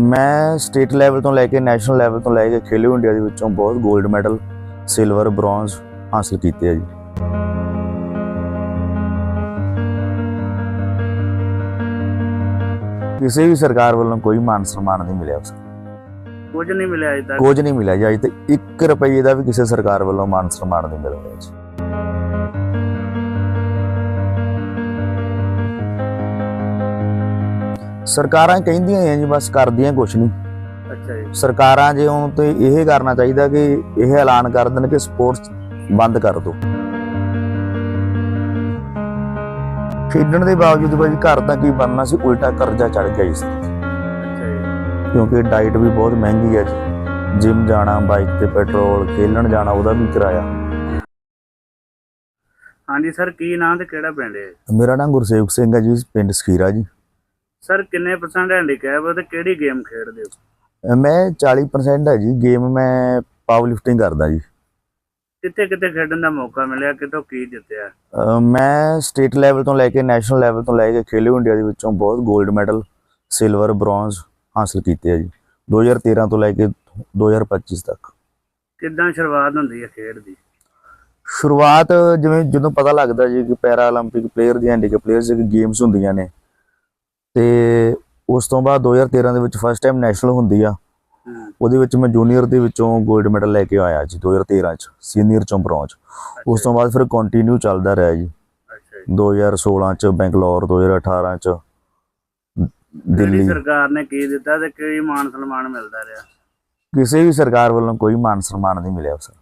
ਮੈਂ state level ਤੋਂ ਲੈ ਕੇ ਨੈਸ਼ਨਲ ਲੈਵਲ ਤੋਂ ਲੈ ਕੇ ਖੇਲੋ ਇੰਡੀਆ ਦੇ ਵਿੱਚੋਂ ਬਹੁਤ 골ਡ ਮੈਡਲ ਸਿਲਵਰ ਬ੍ਰੌਂਜ਼ ਹਾਸਲ ਕੀਤੇ ਆ ਜੀ। ਕਿਸੇ ਵੀ ਸਰਕਾਰ ਵੱਲੋਂ ਕੋਈ ਮਾਨ ਸਨਮਾਨ ਨਹੀਂ ਮਿਲਿਆ ਉਸ ਕੁਝ ਨਹੀਂ ਮਿਲਿਆ ਅਜੇ ਤੱਕ। ਕੁਝ ਨਹੀਂ ਮਿਲਿਆ ਜੀ ਅਜੇ ਤੱਕ 1 ਰੁਪਏ ਦਾ ਵੀ ਕਿਸੇ ਸਰਕਾਰ ਵੱਲੋਂ ਮਾਨ ਸਨਮਾਨ ਨਹੀਂ ਮਿਲਿਆ ਜੀ। ਸਰਕਾਰਾਂ ਕਹਿੰਦੀਆਂ ਆ ਜੀ ਬਸ ਕਰਦੀਆਂ ਕੁਝ ਨਹੀਂ। ਅੱਛਾ ਜੀ। ਸਰਕਾਰਾਂ ਜੇ ਹੁਣ ਤੇ ਇਹ ਕਰਨਾ ਚਾਹੀਦਾ ਕਿ ਇਹ ਐਲਾਨ ਕਰ ਦੇਣ ਕਿ ਸਪੋਰਟਸ ਬੰਦ ਕਰ ਦਿਓ ਖੇਡਣ ਦੇ ਬਾਵਜੂਦ ਭਾਜੀ ਘਰ ਤਾਂ ਕੀ ਬਣਨਾ ਸੀ ਉਲਟਾ ਕਰਜ਼ਾ ਚੜ ਗਿਆ ਇਸ ਤੇ। ਅੱਛਾ ਜੀ। ਕਿਉਂਕਿ ਡਾਈਟ ਵੀ ਬਹੁਤ ਮਹਿੰਗੀ ਹੈ ਜੀ। ਜਿਮ ਜਾਣਾ ਬਾਈਕ ਤੇ ਪੈਟਰੋਲ ਖੇਲਣ ਜਾਣਾ ਉਹਦਾ ਵੀ ਕਿਰਾਇਆ। ਹਾਂਜੀ ਸਰ ਕੀ ਨਾਂ ਤੇ ਕਿਹੜਾ ਪਿੰਡ ਹੈ? ਮੇਰਾ ਨਾਮ ਗੁਰਸੇਵਕ ਸਿੰਘ ਹੈ ਜੀ ਪਿੰਡ ਸਕੀਰਾ ਜੀ। ਸਰ ਕਿੰਨੇ ਪਰਸੈਂਟ ਹੈਂਡੀਕੈਪ ਤੇ ਕਿਹੜੀ ਗੇਮ ਖੇਡਦੇ ਹੋ? ਮੈਂ 40% ਹੈ ਜੀ ਗੇਮ ਮੈਂ ਪਾਵਰ ਲਿਫਟਿੰਗ ਕਰਦਾ ਜੀ। ਕਿੱਥੇ ਕਿੱਥੇ ਖੇਡਣ ਦਾ ਮੌਕਾ ਮਿਲਿਆ ਕਿਤੋਂ ਕੀ ਜਿੱਤਿਆ? ਮੈਂ ਸਟੇਟ ਲੈਵਲ ਤੋਂ ਲੈ ਕੇ ਨੈਸ਼ਨਲ ਲੈਵਲ ਤੋਂ ਲੈ ਕੇ ਖੇਲੋ ਇੰਡੀਆ ਦੇ ਵਿੱਚੋਂ ਬਹੁਤ 골ਡ ਮੈਡਲ ਸਿਲਵਰ ਬ੍ਰੌਂਜ਼ ਹਾਸਲ ਕੀਤੇ ਆ ਜੀ। 2013 ਤੋਂ ਲੈ ਕੇ 2025 ਤੱਕ। ਕਿੱਦਾਂ ਸ਼ੁਰੂਆਤ ਹੁੰਦੀ ਹੈ ਖੇਡ ਦੀ? ਸ਼ੁਰੂਆਤ ਜਿਵੇਂ ਜਦੋਂ ਪਤਾ ਲੱਗਦਾ ਜੀ ਕਿ ਪੈਰਾ 올림픽 ਪਲੇਅਰ ਦੀ ਹੈਂਡੀਕੈਪ ਪਲੇਅਰਸ ਦੀ ਗੇਮਸ ਹੁੰਦੀਆਂ ਨੇ ਤੇ ਉਸ ਤੋਂ ਬਾਅਦ 2013 ਦੇ ਵਿੱਚ ਫਸਟ ਟਾਈਮ ਨੈਸ਼ਨਲ ਹੁੰਦੀ ਆ। ਉਹਦੇ ਵਿੱਚ ਮੈਂ ਜੂਨੀਅਰ ਦੇ ਵਿੱਚੋਂ 골ਡ ਮੈਡਲ ਲੈ ਕੇ ਆਇਆ ਜੀ 2013 ਚ ਸੀਨੀਅਰ ਚੋਂ ਬ੍ਰੌਂਜ਼ ਉਸ ਤੋਂ ਬਾਅਦ ਫਿਰ ਕੰਟੀਨਿਊ ਚੱਲਦਾ ਰਿਹਾ ਜੀ। ਅੱਛਾ ਜੀ। 2016 ਚ ਬੈਂਗਲੌਰ 2018 ਚ ਦਿੱਲੀ। ਸਰਕਾਰ ਨੇ ਕੀ ਦਿੱਤਾ ਤੇ ਕੀ ਮਾਨ ਸਨਮਾਨ ਮਿਲਦਾ ਰਿਹਾ? ਕਿਸੇ ਵੀ ਸਰਕਾਰ ਵੱਲੋਂ ਕੋਈ ਮਾਨ ਸਨਮਾਨ ਨਹੀਂ ਮਿਲਿਆ ਸਰ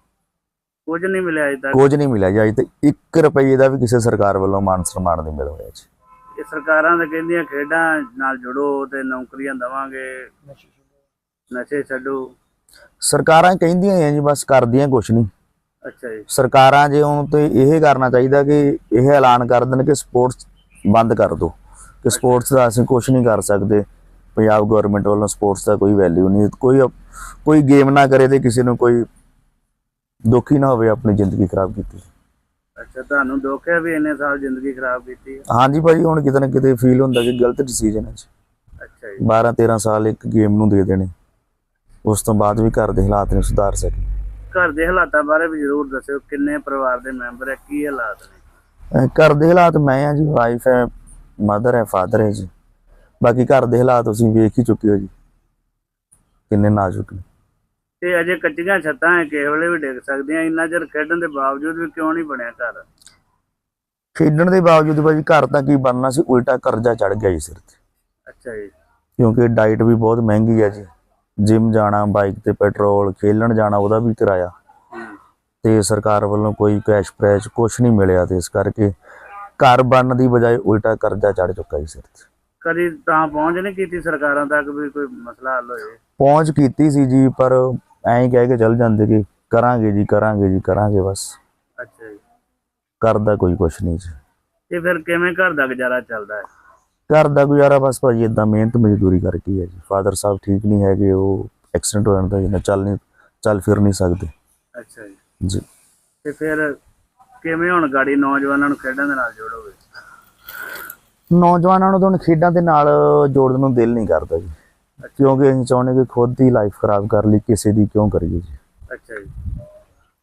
ਕੁਝ ਨਹੀਂ ਮਿਲਿਆ ਅਜੇ ਤੱਕ? ਕੁਝ ਨਹੀਂ ਮਿਲਿਆ ਜੀ ਅਜੇ ਤੱਕ 1 ਰੁਪਏ ਦਾ ਵੀ ਕਿਸੇ ਸਰਕਾਰ ਵੱਲੋਂ ਮਾਨ ਸਨਮਾਨ ਨਹੀਂ ਮਿਲਿਆ ਜੀ। ਇਹ ਸਰਕਾਰਾਂ ਤਾਂ ਕਹਿੰਦੀਆਂ ਖੇਡਾਂ ਨਾਲ ਜੁੜੋ ਤੇ ਨੌਕਰੀਆਂ ਦਵਾਂਗੇ। ਨਸ਼ੇ ਛੱਡੋ। ਸਰਕਾਰਾਂ ਕਹਿੰਦੀਆਂ ਆ ਜੀ ਬਸ ਕਰਦੀਆਂ ਕੁਝ ਨਹੀਂ। ਅੱਛਾ ਜੀ। ਸਰਕਾਰਾਂ ਜੇ ਹੁਣ ਤੇ ਇਹ ਕਰਨਾ ਚਾਹੀਦਾ ਕਿ ਇਹ ਐਲਾਨ ਕਰ ਦੇਣ ਕਿ ਸਪੋਰਟਸ ਬੰਦ ਕਰ ਦਿਓ। ਕਿ ਸਪੋਰਟਸ ਦਾ ਅਸੀਂ ਕੁਝ ਨਹੀਂ ਕਰ ਸਕਦੇ। ਪੰਜਾਬ ਗਵਰਨਮੈਂਟ ਵੱਲੋਂ ਸਪੋਰਟਸ ਦਾ ਕੋਈ ਵੈਲਿਊ ਨਹੀਂ। ਕੋਈ ਕੋਈ ਗੇਮ ਨਾ ਕਰੇ ਤੇ ਕਿਸੇ ਨੂੰ ਕੋਈ ਦੁੱਖ ਹੀ ਨਾ ਹੋਵੇ ਆਪਣੀ ਜ਼ਿੰਦਗੀ ਖਰਾਬ ਕੀਤੀ। ਅੱਛਾ ਤੁਹਾਨੂੰ ਦੁੱਖ ਹੈ ਵੀ ਇੰਨੇ ਸਾਲ ਜ਼ਿੰਦਗੀ ਖਰਾਬ ਕੀਤੀ ਹੈ? ਹਾਂਜੀ ਭਾਜੀ ਹੁਣ ਕਿਤੇ ਨਾ ਕਿਤੇ ਫੀਲ ਹੁੰਦਾ ਕਿ ਗਲਤ ਡਿਸੀਜਨ ਹੈ ਅੱਛਾ ਜੀ। 12 13 ਸਾਲ ਇੱਕ ਗੇਮ ਨੂੰ ਦੇ ਦੇਣੇ। ਉਸ ਤੋਂ ਬਾਅਦ ਵੀ ਘਰ ਦੇ ਹਾਲਾਤ ਨੂੰ ਸੁਧਾਰ ਸਕੇ। ਘਰ ਦੇ ਹਾਲਾਤਾਂ ਬਾਰੇ ਵੀ ਜ਼ਰੂਰ ਦੱਸਿਓ ਕਿੰਨੇ ਪਰਿਵਾਰ ਦੇ ਮੈਂਬਰ ਹੈ ਕੀ ਹਾਲਾਤ ਨੇ? ਘਰ ਦੇ ਹਾਲਾਤ ਮੈਂ ਆ ਜੀ ਵਾਈਫ ਹੈ ਮਦਰ ਹੈ ਫਾਦਰ ਹੈ ਜੀ। ਬਾਕੀ ਘਰ ਦੇ ਹਾਲਾਤ ਤੁਸੀਂ ਵੇਖ ਹੀ ਚੁੱਕੇ ਹੋ ਜੀ। ਕਿੰਨੇ ਨਾਜ਼ੁਕ ਨੇ। ਤੇ ਅਜੇ ਕੱਚੀਆਂ ਛੱਤਾਂ ਹੈ ਕਿਸੇ ਵੇਲੇ ਵੀ ਡਿੱਗ ਸਕਦੀਆਂ। ਇੰਨਾ ਚਿਰ ਖੇਡਣ ਦੇ ਬਾਵਜੂਦ ਵੀ ਕਿਉਂ ਨਹੀਂ ਬਣਿਆ ਘਰ? ਖੇਡਣ ਦੇ ਬਾਵਜੂਦ ਭਾਜੀ ਘਰ ਤਾਂ ਕੀ ਬਣਨਾ ਸੀ ਉਲਟਾ ਕਰਜ਼ਾ ਚੜ ਗਿਆ ਜੀ ਸਿਰ ਤੇ। ਅੱਛਾ ਜੀ। ਕਿਉਂਕਿ ਡਾਈਟ ਵੀ ਬਹੁਤ ਮਹਿੰਗੀ ਹੈ ਜੀ। ਜਿਮ ਜਾਣਾ ਬਾਈਕ ਤੇ ਪੈਟਰੋਲ ਖੇਲਣ ਜਾਣਾ ਉਹਦਾ ਵੀ ਕਿਰਾਇਆ। ਤੇ ਸਰਕਾਰ ਵੱਲੋਂ ਕੋਈ ਕੈਸ਼ ਪ੍ਰੈਸ਼ ਕੁਝ ਨਹੀਂ ਮਿਲਿਆ ਤੇ ਇਸ ਕਰਕੇ ਘਰ ਬਣਨ ਦੀ ਬਜਾਏ ਉਲਟਾ ਕਰਜ਼ਾ ਚੜ ਚੁੱਕਾ ਜੀ ਸਿਰ ਤੇ। ਕਦੀ ਤਾਂ ਪਹੁੰਚ ਨਹੀਂ ਕੀਤੀ ਸਰਕਾਰਾਂ ਤੱਕ ਵੀ ਕੋਈ ਮਸਲਾ ਹੱਲ ਹੋਏ? ਪਹੁੰਚ ਕੀਤੀ ਸੀ ਜੀ ਪਰ ਐਂ ਹੀ ਕਹਿ ਕੇ ਚੱਲ ਜਾਂਦੇ ਕਿ ਕਰਾਂਗੇ ਜੀ ਕਰਾਂਗੇ ਜੀ ਕਰਾਂਗੇ ਬਸ। ਅੱਛਾ ਜੀ। ਕਰਦਾ ਕੋਈ ਕੁਛ ਨਹੀਂ ਜੀ। ਤੇ ਫਿਰ ਕਿਵੇਂ ਘਰ ਦਾ ਗੁਜ਼ਾਰਾ ਚੱਲਦਾ ਹੈ? ਘਰ ਦਾ ਗੁਜ਼ਾਰਾ ਬਸ ਭਾਜੀ ਇਦਾਂ ਮਿਹਨਤ ਮਜ਼ਦੂਰੀ ਕਰਕੇ ਹੀ ਜੀ। ਫਾਦਰ ਸਾਹਿਬ ਠੀਕ ਨਹੀਂ ਹੈਗੇ ਉਹ ਐਕਸੀਡੈਂਟ ਹੋ ਜਾਂਦਾ ਜੀ ਚੱਲ ਨਹੀਂ ਚੱਲ ਫਿਰ ਨਹੀਂ ਸਕਦੇ। ਅੱਛਾ ਜੀ। ਜੀ। ਤੇ ਫਿਰ ਕਿਵੇਂ ਹੁਣ ਗਾੜੀ ਨੌਜਵਾਨਾਂ ਨੂੰ ਖੇਡਾਂ ਦੇ ਨਾਲ ਜੋੜੋਗੇ? ਨੌਜਵਾਨਾਂ ਨੂੰ ਤਾਂ ਖੇਡਾਂ ਦੇ ਨਾਲ ਜੋੜਨ ਨੂੰ ਦਿਲ ਨਹੀਂ ਕਰਦਾ ਜੀ। ਕਿਉਂਕਿ ਅਸੀਂ ਚਾਹੁੰਦੇ ਕਿ ਖੁਦ ਦੀ ਲਾਈਫ ਖਰਾਬ ਕਰ ਲਈ ਕਿਸੇ ਦੀ ਕਿਉਂ ਕਰੀਏ ਜੀ? ਅੱਛਾ ਜੀ।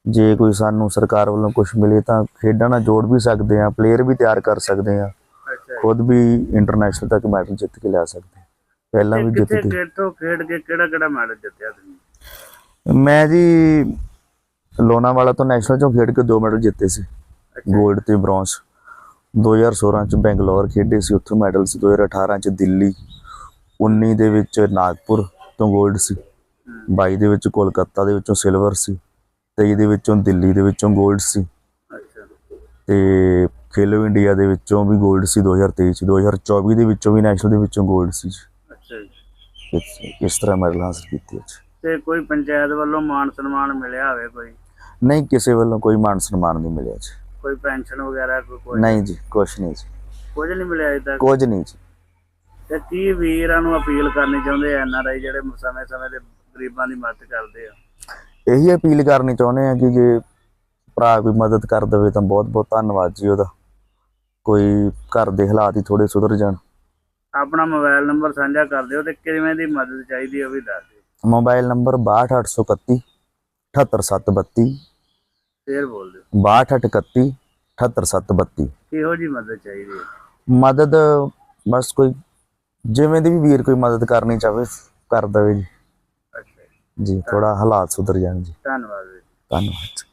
ਜੇ ਕੋਈ ਸਾਨੂੰ ਸਰਕਾਰ ਵੱਲੋਂ ਕੁਝ ਮਿਲੇ ਤਾਂ ਖੇਡਾਂ ਨਾਲ ਜੋੜ ਵੀ ਸਕਦੇ ਆ ਪਲੇਅਰ ਵੀ ਤਿਆਰ ਕਰ ਸਕਦੇ ਆ ਖੁਦ ਵੀ ਇੰਟਰਨੈਸ਼ਨਲ ਤੱਕ ਮੈਡਲ ਜਿੱਤ ਕੇ ਲਿਆ ਸਕਦੇ ਪਹਿਲਾਂ ਵੀ ਜਿੱਤ ਕਿੱਥੇ ਕੇ ਖੇਡੋ ਖੇਡ ਕੇ ਕਿਹੜਾ ਕਿਹੜਾ ਮੈਡਲ ਜਿੱਤਿਆ ਤੁਸੀਂ? ਮੈਂ ਜੀ ਲੋਨਾਵਾਲਾ ਤੋਂ ਨੈਸ਼ਨਲ ਚੋਂ ਖੇਡ ਕੇ ਦੋ ਮੈਡਲ ਜਿੱਤੇ ਸੀ। ਅੱਛਾ 골ਡ ਤੇ ਬ੍ਰੌਂਜ਼ 2016 ਚ ਬੈਂਗਲੌਰ ਖੇਡੇ ਸੀ ਉੱਥੋਂ ਮੈਡਲ ਸੀ 2018 ਚ ਦਿੱਲੀ। 19 ਦੇ ਵਿੱਚ ਨਾਗਪੁਰ ਤੋਂ 골ਡ ਸੀ 22 ਦੇ ਵਿੱਚ ਕੋਲਕਾਤਾ ਦੇ ਵਿੱਚੋਂ ਸਿਲਵਰ ਸੀ 23 ਦੇ ਵਿੱਚੋਂ ਦਿੱਲੀ ਦੇ ਵਿੱਚੋਂ 골ਡ ਸੀ ਤੇ ਖੇਲੋ ਇੰਡੀਆ ਦੇ ਵਿੱਚੋਂ ਵੀ 골ਡ ਸੀ 2023 2024 ਦੇ ਵਿੱਚੋਂ ਵੀ ਨੈਸ਼ਨਲ ਦੇ ਵਿੱਚੋਂ 골ਡ ਸੀ ਇਸ ਤਰ੍ਹਾਂ ਮੈਡਲ ਹਾਸਲ ਕੀਤੀ ਹੈ ਤੇ ਕੋਈ ਪੰਚਾਇਤ ਵੱਲੋਂ ਮਾਨ ਸਨਮਾਨ ਮਿਲਿਆ ਹੋਵੇ ਕੋਈ? ਨਹੀਂ ਕਿਸੇ ਵੱਲੋਂ ਕੋਈ ਮਾਨ ਸਨਮਾਨ ਨਹੀਂ ਮਿਲਿਆ ਜੀ। ਕੋਈ ਪੈਨਸ਼ਨ ਵਗੈਰਾ ਕੋਈ ਨਹੀਂ ਜੀ ਕੁਝ ਨਹੀਂ ਜੀ। ਕੁਝ ਨਹੀਂ ਮਿਲਿਆ ਅਜੇ ਕੁਝ ਨਹੀਂ ਜੀ। ਤੇ ਕੀ ਵੀਰਾਂ ਨੂੰ ਅਪੀਲ ਕਰਨੀ ਚਾਹੁੰਦੇ ਐ ਆਈ ਜਿਹੜੇ ਸਮੇਂ-ਸਮੇਂ ਦੇ ਗਰੀਬਾਂ ਦੀ ਮਦਦ ਕਰਦੇ ਆ? ਇਹੀ ਅਪੀਲ ਕਰਨੀ ਚਾਹੁੰਦੇ ਆ ਕਿ ਜੇ ਭਰਾ ਕੋਈ ਮਦਦ ਕਰ ਦੇਵੇ ਤਾਂ ਬਹੁਤ ਬਹੁਤ ਧੰਨਵਾਦ ਜੀ ਉਹਦਾ। ਕੋਈ ਘਰ ਦੇ ਹਾਲਾਤ ਹੀ ਥੋੜੇ ਸੁਧਰ ਜਾਣ। ਆਪਣਾ ਮੋਬਾਈਲ ਨੰਬਰ ਸਾਂਝਾ ਕਰ ਦਿਓ ਤੇ ਕਿਵੇਂ ਦੀ ਮਦਦ ਚਾਹੀਦੀ ਉਹ ਵੀ ਦੱਸ ਦਿਓ। ਮੋਬਾਈਲ ਨੰਬਰ 62831 78732 ਫੇਰ ਬੋਲ ਦਿਓ। 6231 78732 ਕਿਹੋ ਜੀ ਮਦਦ ਚਾਹੀਦੀ ਹੈ ਮਦਦ ਬਸ ਕੋਈ ਜਿਵੇਂ ਦੀ ਵੀ ਵੀਰ ਕੋਈ ਮਦਦ ਕਰਨੀ ਚਾਹਵੇ ਕਰ ਦੇਵੇ ਜੀ। ਅੱਛਾ ਜੀ, ਜੀ ਥੋੜਾ ਹਾਲਾਤ ਸੁਧਰ ਜਾਣ ਜੀ। ਧੰਨਵਾਦ ਜੀ। ਧੰਨਵਾਦ